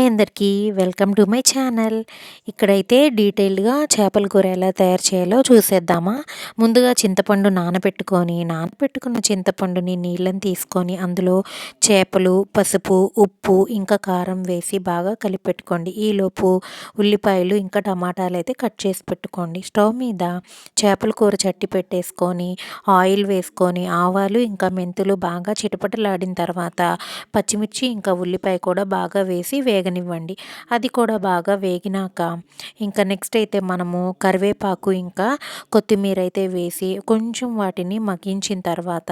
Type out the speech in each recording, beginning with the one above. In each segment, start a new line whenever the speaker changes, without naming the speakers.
Hi అందరికీ welcome to my channel. ఇక్కడైతే డీటెయిల్డ్గా చేపల కూర ఎలా తయారు చేయాలో చూసేద్దామా. ముందుగా చింతపండు నానబెట్టుకొని నానబెట్టుకున్న చింతపండుని నీళ్ళని తీసుకొని అందులో చేపలు పసుపు ఉప్పు ఇంకా కారం వేసి బాగా కలిపి పెట్టుకోండి ఈలోపు ఉల్లిపాయలు ఇంకా టమాటాలు అయితే కట్ చేసి పెట్టుకోండి. స్టవ్ మీద చేపల కూర చట్టి పెట్టేసుకొని ఆయిల్ వేసుకొని ఆవాలు ఇంకా మెంతులు బాగా చిటపటలాడిన తర్వాత పచ్చిమిర్చి ఇంకా ఉల్లిపాయ కూడా బాగా వేసి వేగనివ్వండి అది కూడా బాగా వేగినాక ఇంకా నెక్స్ట్ అయితే మనము కరివేపాకు ఇంకా కొత్తిమీర అయితే వేసి కొంచెం వాటిని మగ్గించిన తర్వాత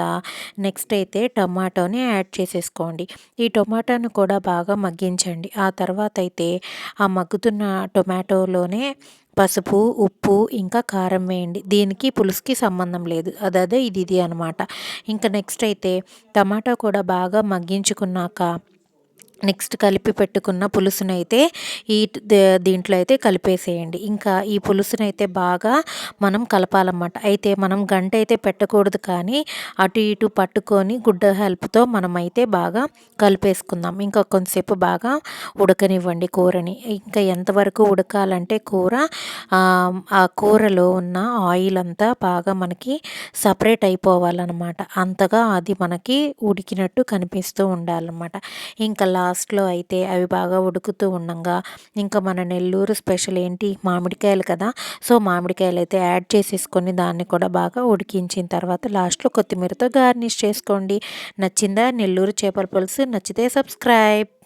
నెక్స్ట్ అయితే టమాటోని యాడ్ చేసేసుకోండి. ఈ టొమాటోను కూడా బాగా మగ్గించండి. ఆ తర్వాత అయితే ఆ మగ్గుతున్న టొమాటోలోనే పసుపు ఉప్పు ఇంకా కారం వేయండి. దీనికి పులుసుకి సంబంధం లేదు. అదే ఇది ఇది అనమాట ఇంకా నెక్స్ట్ అయితే టమాటా కూడా బాగా మగ్గించుకున్నాక నెక్స్ట్ కలిపి పెట్టుకున్న పులుసునైతే ఈ దీంట్లో అయితే కలిపేసేయండి. ఇంకా ఈ పులుసునైతే బాగా మనం కలపాలన్నమాట. అయితే మనం గంట అయితే పెట్టకూడదు కానీ అటు ఇటు పట్టుకొని గుడ్డ హెల్ప్తో మనమైతే బాగా కలిపేసుకుందాం. ఇంకా కొంతసేపు బాగా ఉడకనివ్వండి కూరని. ఇంకా ఎంతవరకు ఉడకాలంటే కూర ఆ కూరలో ఉన్న ఆయిల్ అంతా బాగా మనకి సపరేట్ అయిపోవాలన్నమాట. అంతగా అది మనకి ఉడికినట్టు కనిపిస్తూ ఉండాలన్నమాట. ఇంకా లాస్ట్లో అయితే అవి బాగా ఉడుకుతూ ఉండగా. ఇంకా మన నెల్లూరు స్పెషల్ ఏంటి? మామిడికాయలు కదా. సో మామిడికాయలు అయితే యాడ్ చేసేసుకొని దాన్ని కూడా బాగా ఉడికించిన తర్వాత లాస్ట్లో కొత్తిమీరతో గార్నిష్ చేసుకోండి. నచ్చిందా? నెల్లూరు చేపల పులుసు నచ్చితే సబ్స్క్రైబ్.